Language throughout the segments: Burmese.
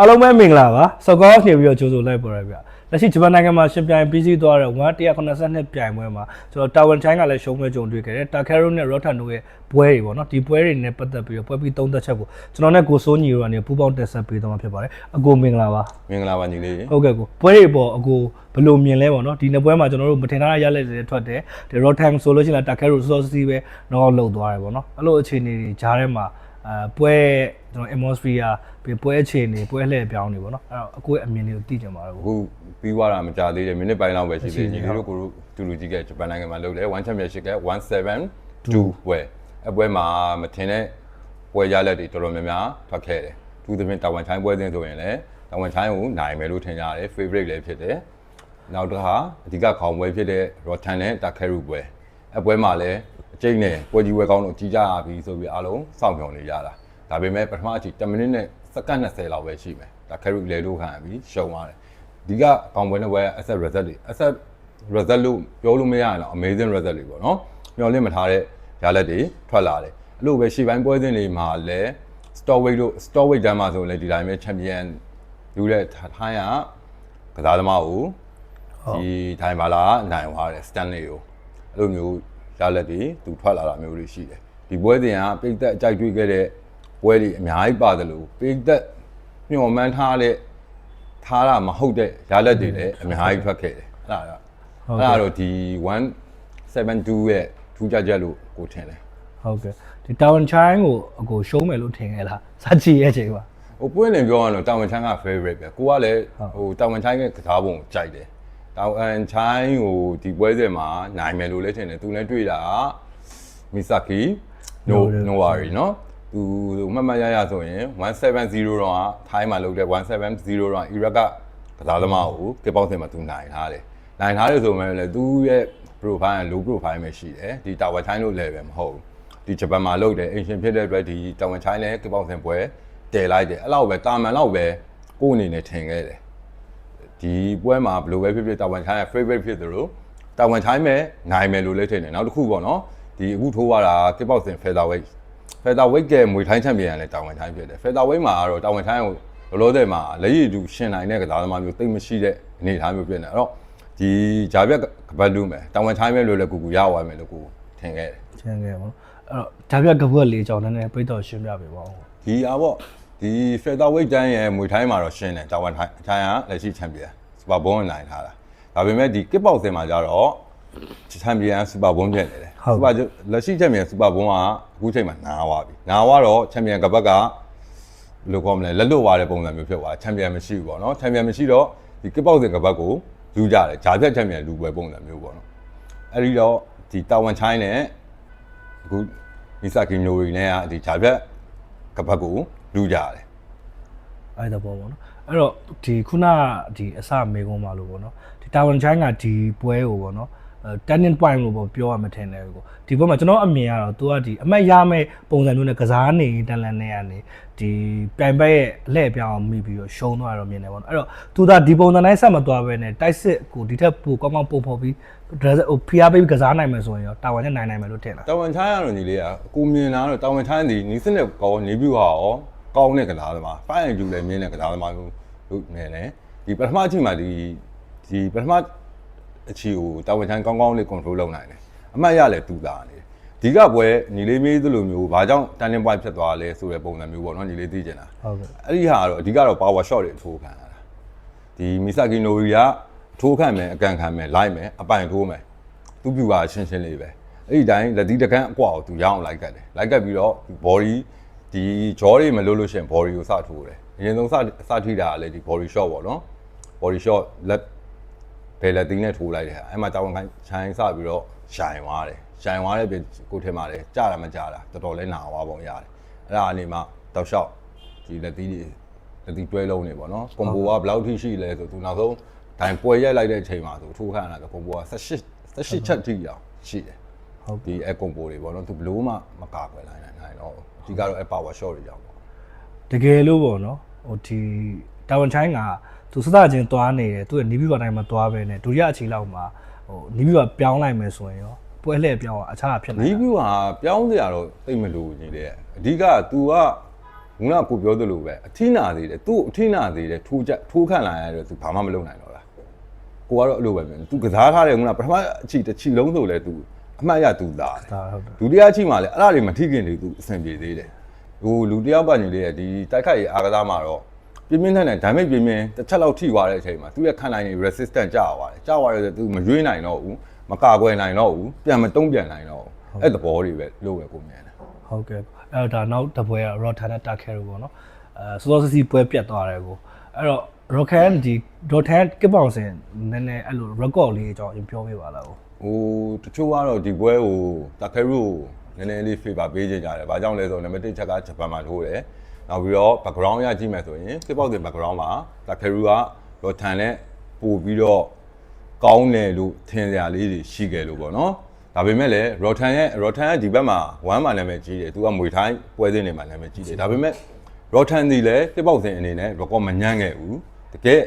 အားလုံးပဲမင်္ဂလာပါစောကောနေပြီးတော့ကြိုးဆိုလိုက်ပေါ်ရဗျလက်ရှိဂျပန်နိုင်ငံမှာရှင်ပြိုင်ပြီးစီးသွားတဲ့182ပြိုင်ပွဲမှာကျွန်တော်တာဝန်ချိုင်းကလည်းရှုံးမဲ့ကြုံတွေ့ခဲ့တယ်တာကဲရိုနဲ့ရော့ထန်တို့ရဲ့ပွဲတွေပေါ့နော်ဒီပွဲတွေနဲ့ပတ်သက်ပြီးတော့ပွဲပြီးသုံးသက်ချက်ကိုကျွန်တော်နဲ့ကိုစိုးညီတို့ကနေပူးပေါင်းတက်ဆက်ပေးသွားမှာဖြစ်ပါတယ်အကိုမင်္ဂလာပါမင်္ဂလာပါညီလေးဟုတ်ကဲ့ကိုပွဲတွေပေါ့အကိုဘယ်လိုမြင်လဲပေါ့နော်ဒီနှစ်ပွဲမှာကျွန်တော်တို့မထင်ထားတဲ့ရလက်တွေထွက်တယ်ဒီရော့ထန်ဆိုလို့ရှိရင်တာကဲရိုစောစီပဲတော့လောက်သွားတယ်ပေါ့နော်အဲ့လိုအခြေအနေတွေဂျားထဲမှာ အဲပွဲကျွန်တော် atmosphere ပြီးပွဲအခြေအနေပွဲလှည့်ပြောင်းနေပေါ့နော်အဲ့တော့အကိုရဲ့အမြင်လေးကိုသိကြပါတော့အခုပြီးသွားတာမကြသေးတယ်မိနစ်ပိုင်းလောက်ပဲရှိသေးတယ်ညီလေးတို့ကိုတို့တူလူကြီးကဂျပန်နိုင်ငံမှာလုပ်တယ်1 championship က172ပွဲအပွဲမှာမထင်တဲ့ပွဲရလက်တွေတော်တော်များများထွက်ခဲ့တယ်သူသဖြင့်တာဝန်ချိုင်းပွဲစဉ်ဆိုရင်လည်းတာဝန်ချိုင်းကိုနိုင်မယ်လို့ထင်ကြတယ် favorite လည်းဖြစ်တယ်နောက်တစ်ခါအဓိကခေါင်းပွဲဖြစ်တဲ့ Rotan နဲ့ Takeru ပွဲအပွဲမှာလည်း အကျိတ်နဲ့ပွဲကြီးပွဲကောင်းလို့ကြီးကြရပြီဆိုပြီးအားလုံးစောင့်မျှော်နေကြတာဒါပေမဲ့ပထမအချိန်10မိနစ်နဲ့စက္ကန့်20လောက်ပဲရှိမယ်ဒါ Takeru လေလို့ခံရပြီးရှုံသွားတယ်ဒီကကောင်ပွဲနဲ့ပွဲ asset result တွေ asset result လို့ပြောလို့မရရင်တော့ amazing result တွေပေါ့နော်မျှော်လင့်မထားတဲ့ရလဒ်တွေထွက်လာတယ်အဲ့လိုပဲရှေ့ပိုင်းပွဲစဉ်တွေမှာလည်း store weight လို့ store weight တန်းမှာဆိုလည်းဒီတိုင်းပဲ champion ယူတဲ့ထိုင်းကကစားသမားကိုဒီထိုင်းပါလာနိုင်သွားတယ် Stanley ကိုအဲ့လိုမျိုး ရလဒ်တွေသူထွက်လာတာမျိုးတွေရှိတယ်ဒီပွဲစဉ်ကပိတ်သက်အကြိုက်တွေ့ခဲ့တဲ့ပွဲတွေအများကြီးပါတယ်လို့ပိတ်သက်ညှော်မှန်းထားတဲ့ထားတာမဟုတ်တဲ့ရလက်တွေလည်းအများကြီးထွက်ခဲ့တယ်အဲ့ဒါတော့အဲ့ဒါတော့ဒီ172ရဲ့ထူးခြားချက်လို့ကိုထင်တယ်ဟုတ်ကဲ့ဒီတာဝန်ချိုင်းကိုအကိုရှုံးမယ်လို့ထင်ခဲ့လားစကြည့်ရဲ့ချိန်ပါဟိုပွင့်လင်ပြောရရင်တော့တာဝန်ချမ်းက favorite ပဲကိုကလည်းဟိုတာဝန်ချိုင်းရဲ့ကစားပုံကိုကြိုက်တယ် တာဝန်ချိုင်းကိုဒီပွဲစဉ်မှာနိုင်မယ်လို့လည်းထင်တယ်သူလည်းတွေ့တာမီဆာကီနိုနိုဝါရီနော်သူမှတ်မှတ်ရရဆိုရင်170တော့ကထိုင်းမှာလုပ်တဲ့170တော့အီရက်ကကစားသမားကိုကပောက်စင်မှာသူနိုင်ထားတယ်နိုင်ထားတယ်ဆိုမှလည်းသူရဲ့ profile က low profile ပဲရှိတယ်ဒီတာဝန်ချိုင်းလို့လည်းပဲမဟုတ်ဘူးဒီဂျပန်မှာလုပ်တယ်အင်ရှင်ဖြစ်တဲ့အတွက်ဒီတာဝန်ချိုင်းလည်းကပောက်စင်ပွဲတည်လိုက်တယ်အဲ့လောက်ပဲတာမန်လောက်ပဲကိုယ်အနေနဲ့ထင်ခဲ့တယ် ဒီပွဲမှာဘယ်လိုပဲဖြစ်ဖြစ်တာဝန်ချိုင်းရဲ့ favorite ဖြစ်သလိုတာဝန်ချိုင်းမဲ့နိုင်မယ်လို့လည်းထင်တယ်နောက်တစ်ခုပေါ့နော်ဒီအခုထိုးရတာကပောက်စင် featherweight featherweight ကမွေထိုင်းချန်ပီယံလည်းတာဝန်ချိုင်းဖြစ်တယ် featherweight မှာကတော့တာဝန်ချိုင်းကိုလောလောဆယ်မှာလက်ရည်တူရှင်နိုင်တဲ့ကစားသမားမျိုးတိတ်မရှိတဲ့အနေအထားမျိုးဖြစ်နေအဲ့တော့ဒီဂျာပြက်ကပတ်လူးမယ်တာဝန်ချိုင်းမဲ့လို့လည်းကိုကူရသွားမယ်လို့ကိုထင်ခဲ့တယ်ချင်ခဲ့ပါတော့အဲ့တော့ဒါပြကပွက်လေးကြောင်းနည်းနည်းပြိတော့ရှင်းပြပေးပါဦးဒီအားပေါ့ ဒီ featherweight တန်းရဲ့မွေထိုင်းမှာတော့ရှင်းတယ်တာဝန်ထိုင်းထိုင်းကလက်ရှိချန်ပီယံစပါဘွန်နိုင်ထားတာဒါပေမဲ့ဒီ kick box မှာကျတော့ချန်ပီယံစပါဘွန်ဖြစ်နေတယ်စပါလက်ရှိချန်ပီယံစပါဘွန်ကအခုချိန်မှာနားသွားပြီနားသွားတော့ချန်ပီယံကပတ်ကဘယ်လိုခေါ်မလဲလက်လွတ်သွားတဲ့ပုံစံမျိုးဖြစ်သွားချန်ပီယံမရှိဘူးပေါ့နော်ချန်ပီယံမရှိတော့ဒီ kick box ကပတ်ကိုလူကြတယ်ဂျာဖြတ်ချန်ပီယံလူပွဲပုံစံမျိုးပေါ့နော်အဲ့ဒီတော့ဒီတာဝန်ချိုင်းနဲ့အခုမီဆာကီနိုရီနဲ့ကဒီဂျာဖြတ်ကပတ်ကို လူကြတယ်အဲ့ဒါပေါ့ပေါ့နော်အဲ့တော့ဒီခုနဒီအစမေကုန်းမှာလို့ပေါ့နော်ဒီတာဝန်ချိုင်းကဒီပွဲကိုပေါ့နော်အဲ turning point လို့ပေါ့ပြောရမှာထင်တယ်ကိုဒီဘက်မှာကျွန်တော်အမြင်ကတော့ तू ကဒီအမတ်ရမဲ့ပုံစံမျိုးနဲ့ကစားနေတန်လန်နေရနေဒီပြိုင်ဘက်ရဲ့အလှည့်ပြောင်းအောင်မိပြီးတော့ရှုံးသွားတော့မြင်တယ်ပေါ့နော်အဲ့တော့ तू ကဒီပုံစံတိုင်းဆက်မသွားဘဲနဲ့တိုက်စစ်ကိုဒီထက်ပိုကောင်းကောင်းပုံဖော်ပြီး dress ဟိုဖီယာပေးပြီးကစားနိုင်မယ်ဆိုရင်ရောတာဝန်နဲ့နိုင်နိုင်မယ်လို့ထင်လားတာဝန်ချိုင်းရတော့ညီလေးကအကူမြင်လာတော့တာဝန်ချိုင်းဒီနီးစနစ်ကောနေပြူဟာရော ကောင်းတဲ့ကစားသမားဖိုင်အန်ဂျူလည်းမြင်တဲ့ကစားသမားမျိုးလို့မြင်တယ်ဒီပထမအချိန်မှာဒီဒီပထမအချီကိုတာဝန်ချိုင်းကောင်းကောင်းလေး control လုပ်နိုင်တယ်အမှတ်ရလဲတူတာနေဒီကပွဲညီလေးမေးသလိုမျိုးဘာကြောင့် turning point ဖြစ်သွားလဲဆိုတဲ့ပုံစံမျိုးပေါ့နော်ညီလေးသိချင်တာဟုတ်ကဲ့အဲ့ဒီဟာကတော့အဓိကတော့ power shot တွေထိုးခံရတာဒီမီဆာကီနိုရီကထိုးခန့်မယ်အကန်ခံမယ်လိုက်မယ်အပိုင်ထိုးမယ်သူပြူပါရှင်းရှင်းလေးပဲအဲ့ဒီတိုင်းလက်သီးတကန်းအကွာကိုသူရအောင်လိုက်ကတ်တယ်လိုက်ကတ်ပြီးတော့ body ဒီ jaw တွေမလို့လို့ရှရင် body ကိုစထိုးတယ်အရင်ဆုံးစစထိတာကလည်းဒီ body shot ပေါ့နော် body shot လက်ဘယ်လက်သီးနဲ့ထိုးလိုက်တယ်အဲ့မှာတာဝန်ခံခြိုင်းစပြီးတော့ရှိုင်သွားတယ်ရှိုင်သွားတဲ့ပြင်ကိုထဲမှာလည်းကြာတာမကြာတာတော်တော်လေးနာသွားပုံရတယ်အဲ့ဒါအနေမှာတောက်လျှောက်ဒီလက်သီးတွေလက်သီးတွဲလုံးနေပေါ့နော်ကွန်ဘိုကဘယ်လောက်ထိရှိလဲဆိုသူနောက်ဆုံးဒိုင်ပွဲရိုက်လိုက်တဲ့အချိန်မှာသူထိုးခန့်လာတော့ကွန်ဘိုက18 18ချက်ထိအောင်ရှိတယ် ဟုတ် ဒီအကွန်ဘိုတွေပေါ့နော်သူဘလို့မှမကာကွယ်နိုင်နိုင်တော့အဓိကတော့အ power shot တွေကြောင့်ပေါ့ တကယ်လို့ပေါ့နော်ဟိုဒီတာဝန်ချိုင်းကသူစသချင်းသွားနေတယ်သူရဲ့နီးပြီးပါတိုင်းမှာသွားပဲနဲ့ဒုတိယအချိန်လောက်မှာဟိုနီးပြီးပါပြောင်းလိုက်မယ်ဆိုရင်ရောပွဲလှည့်ပြောင်းอ่ะအခြားဖြစ်နိုင် နီး တာ ဗျူဟာပြောင်းစရာတော့သိပ်မလို့ညီတယ်အဓိက तू ကငုံကကိုပြောသလိုပဲအထင်းနာသေးတယ်သူ့အထင်းနာသေးတယ်ထိုးချက်ထိုးခန့်လာရတော့ तू ဘာမှမလုပ်နိုင်တော့လားကိုကတော့အဲ့လိုပဲမြင် तू ကစားထားတယ်ငုံကပထမအချီတစ်ချီလုံးဆိုလဲ तू အမှတ်ရသူလာတယ်ဒါဟုတ်တယ်ဒုတိယချိန်မှာလည်းအဲ့ဒါတွေမထိခင်တွေသူအဆင်ပြေသေးတယ်ဟိုလူတယောက်ပါညူလေးရဲ့ဒီတိုက်ခိုက်ရေးအားကစားမှာတော့ပြင်းပြင်းထန်ထန် damage ပြင်းပြင်းတစ်ချက်လောက်ထိသွားတဲ့အချိန်မှာသူ့ရဲ့ခန္ဓာရည် resistance ကျသွားတယ်ကျသွားတယ်ဆိုသူမရွေးနိုင်တော့ဘူးမကာကွယ်နိုင်တော့ဘူးပြန်မတုံးပြန်နိုင်တော့ဘူးအဲ့သဘောတွေပဲလို့ပဲကိုမြင်တယ်ဟုတ်ကဲ့အဲ့ဒါနောက်တပွဲက Rotan နဲ့ Takeru ပေါ့နော်အဲစောစောစီစီပွဲပြတ်သွားတယ်ကိုအဲ့တော့ Rotan ဒီ Rotan ကစ်ပေါင်စင်နည်းနည်းအဲ့လို record လေးအကြောင်းပြောပြပါလားကို ဟိုတချို့ကတော့ဒီပွဲကိုတာခဲရုကိုနည်းနည်းလေး favor ပေးကြကြတယ်။ဘာကြောင့်လဲဆိုတော့နံပါတ်1ချက်ကဂျပန်မှာထိုးတယ်။နောက်ပြီးတော့ background ရကြည့်မယ်ဆိုရင်ကပောက်တဲ့ background မှာတာခဲရုကတော့ထန်နဲ့ပို့ပြီးတော့ကောင်းတယ်လို့ထင်စရာလေးတွေရှိခဲ့လို့ပေါ့နော်။ဒါပေမဲ့လည်း Rotan ရဲ့ Rotan ရဲ့ဒီဘက်မှာ1မှာနာမည်ကြီးတယ်။သူကမွေထိုင်းပွဲစဉ်တွေမှာနာမည်ကြီးတယ်။ဒါပေမဲ့ Rotan ဒီလည်းကပောက်စဉ်အနေနဲ့ record မညံ့ခဲ့ဘူး။တကယ်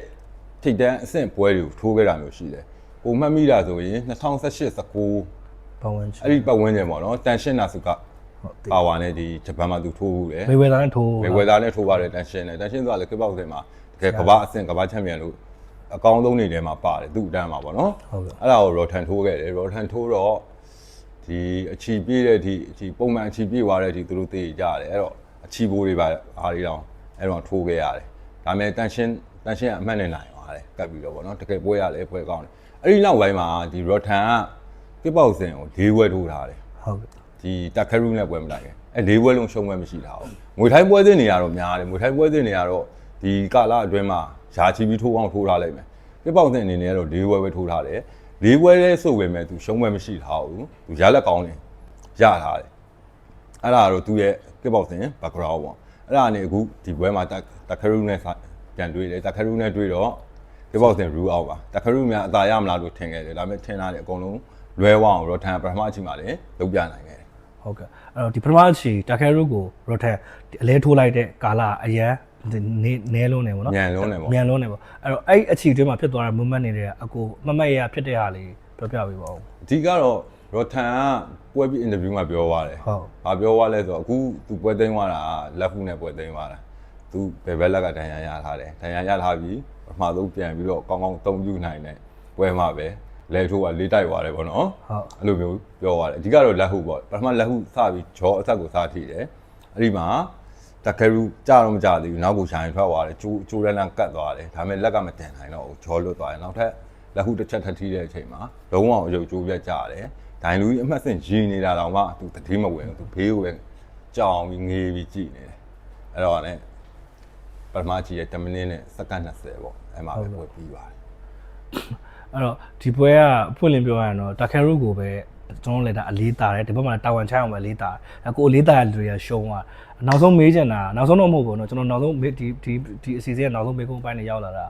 ထိတ်တန်းအဆင့်ပွဲတွေကိုထိုးခဲ့တာမျိုးရှိတယ်။ ပုံမှတ်မိတာဆိုရင်2018 19ပတ်ဝန်းကျင်အဲ့ဒီပတ်ဝန်းကျင်ပေါ့နော်တန်ရှင်းနာစုကဟုတ်တယ်ပါဝါနဲ့ဒီဂျပန်မှာသူထိုးဘူးတယ်ဝေဝေသားနဲ့ထိုးဝေဝေသားနဲ့ထိုးပါတယ်တန်ရှင်းနဲ့တန်ရှင်းဆိုတာလည်းကပောက်စင်မှာတကယ်ကမ္ဘာအဆင့်ကမ္ဘာချန်ပီယံလို့အကောင်းဆုံးနေထဲမှာပါတယ်သူ့အတန်းမှာပေါ့နော်ဟုတ်ကဲ့အဲ့ဒါကိုရော်ထန်ထိုးခဲ့တယ်ရော်ထန်ထိုးတော့ဒီအချီပြည့်တဲ့အထိအချီပုံမှန်အချီပြည့်သွားတဲ့အထိသူတို့သိကြတယ်အဲ့တော့အချီဘိုးတွေပါအားလေးတောင်အဲ့တော့ထိုးခဲ့ရတယ်ဒါပေမဲ့တန်ရှင်းတန်ရှင်းကအမှတ်နဲ့နိုင်သွား တယ်ကပ်ပြီးတော့ပေါ့နော်တကယ်ပွဲရလဲပွဲကောင်းတယ်အဲ့ဒီနောက်ပိုင်းမှာဒီရော်ထန်ကကပောက်စင်ကို၄ဝဲထိုးထားတယ်ဟုတ်ကဲ့ဒီတက်ခရူးနဲ့ပွဲမလိုက်ခင်အဲလေးပွဲလုံးရှုံးပွဲမရှိတာဟုတ်ငွေထိုင်းပွဲစဉ်နေရတော့များတယ်ငွေထိုင်းပွဲစဉ်နေရတော့ဒီကာလအတွင်းမှာယာချီပြီးထိုးအောင်ထိုးထားလိုက်မယ်ပြပောက်တဲ့အနေနဲ့ကတော့လေးပွဲပဲထိုးထားတယ်လေးပွဲလဲဆိုပေမဲ့သူရှုံးပွဲမရှိထားဘူးသူရလက်ကောင်းတယ်ရထားတယ်အဲ့ဒါကတော့သူရဲ့ပြပောက်တဲ့ background ပေါ့အဲ့ဒါနဲ့အခုဒီပွဲမှာတက်ခရူးနဲ့ပြန်တွေ့တယ်တက်ခရူးနဲ့တွေ့တော့ ပြပောက်တဲ့ rule out ပါတက်ခရူးများအသာရမလားလို့ထင်ခဲ့တယ်ဒါပေမဲ့ထင်တာလေအကုန်လုံးလွဲဝအောင်တော့ထန်ပထမအချိန်မှာလည်းလုံးပြနိုင်ခဲ့တယ်ဟုတ်ကဲ့အဲ့တော့ဒီပထမအချီတာခဲရုကို Rotan ဒီအလဲထိုးလိုက်တဲ့ကာလအရန်နေနဲလုံးနေပေါ့နော်မြန်လုံးနေပေါ့မြန်လုံးနေပေါ့အဲ့တော့အဲ့အချီတွင်းမှာဖြစ်သွားတဲ့ movement တွေတဲ့အကိုမမတ်ရဖြစ်တဲ့ဟာလေးပြောပြပေးပါဦးအဓိကတော့ရော်ထန်ကပွဲပြီးအင်တာဗျူးမှာပြောသွားတယ်ဟုတ်။ဘာပြောသွားလဲဆိုတော့အခုသူပွဲသိမ်းသွားတာကလက်ဖူးနဲ့ပွဲသိမ်းသွားတာ။ तू ဘယ်ဘက်လက်ကဒဏ်ရာရထားတယ်။ဒဏ်ရာရထားပြီးပထမဆုံးပြန်ပြီးတော့ကောင်းကောင်းအသုံးပြုနိုင်တဲ့ပွဲမှာပဲလဲထိုးကလေးတိုက်သွားတယ်ပေါ့နော်ဟုတ်။အဲ့လိုမျိုးပြောသွားတယ်။အဓိကတော့လက်ဟုပေါ့။ပထမလက်ဟုစပြီးဂျောအဆက်ကိုစထိတယ်။အဲ့ဒီမှာတကယ်လို့ကြာတော့မကြသေးဘူးနောက်ကိုဆိုင်ထွက်သွားတယ်ကျိုးကျိုးရလန်းကတ်သွားတယ်ဒါပေမဲ့လက်ကမတင်နိုင်တော့ဘူးဂျောလွတ်သွားတယ်နောက်ထပ်လက်ဟုတစ်ချက်ထပ်ထိတဲ့အချိန်မှာလုံးဝအယုတ်ကျိုးပြတ်ကြတယ်ဒိုင်လူကြီးအမှတ်စဉ်ရည်နေတာတော့မှသူတတိမဝင်ဘူးသူဘေးကိုပဲကြောင်ပြီးငေးပြီးကြည့်နေတယ်အဲ့တော့လည်း ပထမကြီးရဲ့10မိနစ်နဲ့စက္ကန့်20ပေါ့အဲ့မှာပဲပွဲပြီးပါတယ် အဲ့တော့ဒီပွဲကအဖွင့်လင်းပြောရရင်တော့တာခဲရုကိုပဲကျွန်တော်လည်းဒါအလေးတာတယ်ဒီဘက်မှာတာဝန်ချိုင်းအောင်ပဲအလေးတာတယ်အကိုအလေးတာရတဲ့လူတွေကရှုံးသွားနောက်ဆုံးမေးချင်တာနောက်ဆုံးတော့မဟုတ်ဘူးเนาะကျွန်တော်နောက်ဆုံးမေးဒီဒီဒီအစီအစဉ်ကနောက်ဆုံးမေးခွန်းပိုင်းနဲ့ရောက်လာတာ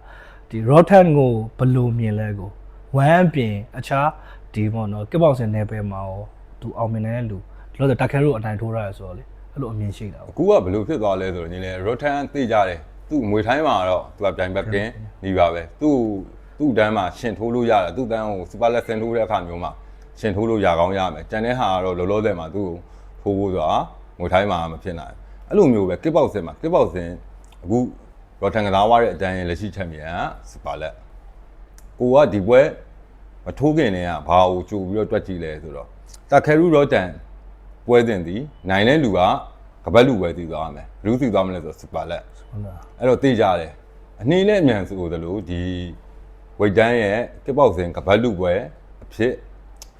ဒီ Rotan ကိုဘယ်လိုမြင်လဲကိုဝမ်းပြင်အခြားဒီပေါ့เนาะကစ်ဘောက်စင်နယ်ပယ်မှာရောသူအောင်မြင်နေတဲ့လူလို့ဆိုတာခဲရုအတိုင်းထိုးရရဆိုတော့လေအဲ့လိုအမြင်ရှိတာပေါ့ အခုကဘယ်လိုဖြစ်သွားလဲဆိုတော့ညီလေရိုထန်သိကြတယ် သူ့ငွေထိုင်းမှာတော့သူကပြိုင်ဘက်ကင်းနေပါပဲသူ့သူ့တန်းမှာရှင်ထိုးလို့ရတယ်သူ့တန်းကိုစူပါလက်ဆင်ထိုးတဲ့အခါမျိုးမှာရှင်ထိုးလို့ရကောင်းရမယ်ကြံတဲ့ဟာကတော့လောလောဆယ်မှာသူ့ကိုထိုးဖို့ဆိုတာငွေထိုင်းမှာမဖြစ်နိုင်ဘူးအဲ့လိုမျိုးပဲကစ်ပေါက်စင်မှာကစ်ပေါက်စင်အခုရိုထန်ကစားဝါတဲ့အတန်းရဲ့လက်ရှိချန်ပီယံကစူပါလက်ကိုကဒီပွဲမထိုးခင်တည်းကဘာကိုကြိုပြီးတော့တွက်ကြည့်လဲဆိုတော့တာခဲရူရောတန်ပွဲစဉ်သည်နိုင်တဲ့လူကကပတ်လူပဲတည်သွားမယ် ဘလူးတည်သွားမလဲဆိုတော့စူပါလက်ဟုတ်လားအဲ့တော့သိကြတယ်အနှင်းနဲ့အမြန်ဆိုသလိုဒီဝဝိတ်တန်းရဲ့တစ်ပေါက်စဉ်ကပတ်လူပွဲအဖြစ်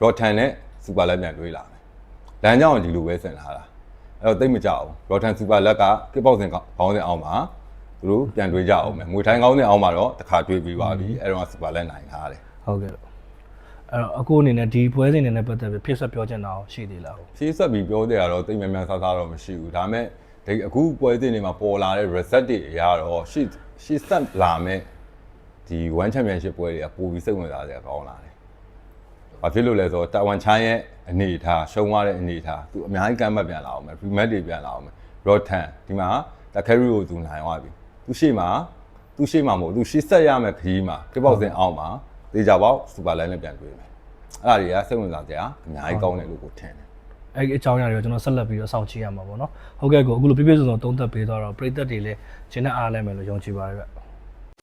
ရော့ထန်နဲ့စူပါလက်ပြန်တွေးလာမယ်လမ်းကြောင်းကဒီလိုပဲဆင်လာတာအဲ့တော့တိတ်မကြအောင်ရော့ထန်စူပါလက်ကတစ်ပေါက်စဉ်ခေါင်းစဉ်အောင်မှာသူတို့ပြန်တွေးကြအောင်မယ်ငွေထိုင်းကောင်းစဉ်အောင်မှာတော့တစ်ခါတွေးပြီးပါပြီအဲ့တော့စူပါလက်နိုင်ထားတယ်ဟုတ်ကဲ့အဲ့တော့အခုအနေနဲ့ဒီပွဲစဉ်တွေနဲ့ပတ်သက်ပြီးဖြစ်ဆက်ပြောချင်တာအောင်ရှိသေးလားဟုတ်ရှေးဆက်ပြီးပြောတဲ့ကတော့တိတ်များများဆားဆားတော့မရှိဘူးဒါပေမဲ့ ဒီအခုပွဲစဉ်တွေမှာပေါ်လာတဲ့ reset တွေအရတော့ရှေ့ရှေ့ဆက်လာမဲ့ဒီ one championship ပွဲတွေကပိုပြီးစိတ်ဝင်စားစရာကောင်းလာတယ်။ဘာဖြစ်လို့လဲဆိုတော့တာဝန်ချမ်းရဲ့အနေအထားရှုံးသွားတဲ့အနေအထားသူအများကြီးကမ်းမတ်ပြန်လာအောင်မယ် rematch တွေပြန်လာအောင်မယ် rotan ဒီမှာတခရီကိုသူနိုင်သွားပြီ။သူရှေ့မှာသူရှေ့မှာမဟုတ်သူရှေ့ဆက်ရမယ့်ခရီးမှာတစ်ပေါက်စင်အောင်မှာတေချာပေါက်စူပါလိုင်းနဲ့ပြန်တွေ့မယ်။အဲ့ဒါတွေကစိတ်ဝင်စားစရာအများကြီးကောင်းတယ်လို့ကိုထင်တယ် အဲ့ဒီအကြောင်းအရာတွေကိုကျွန်တော်ဆက်လက်ပြီးတော့စောင့်ကြည့်ရမှာပေါ့နော်ဟုတ်ကဲ့ကိုအခုလိုပြပြစုံစုံသုံးသပ်ပေးသွားတော့ပရိသတ်တွေလည်းရှင်းတဲ့အားလဲမယ်လို့ယုံကြည်ပါတယ်ဗျ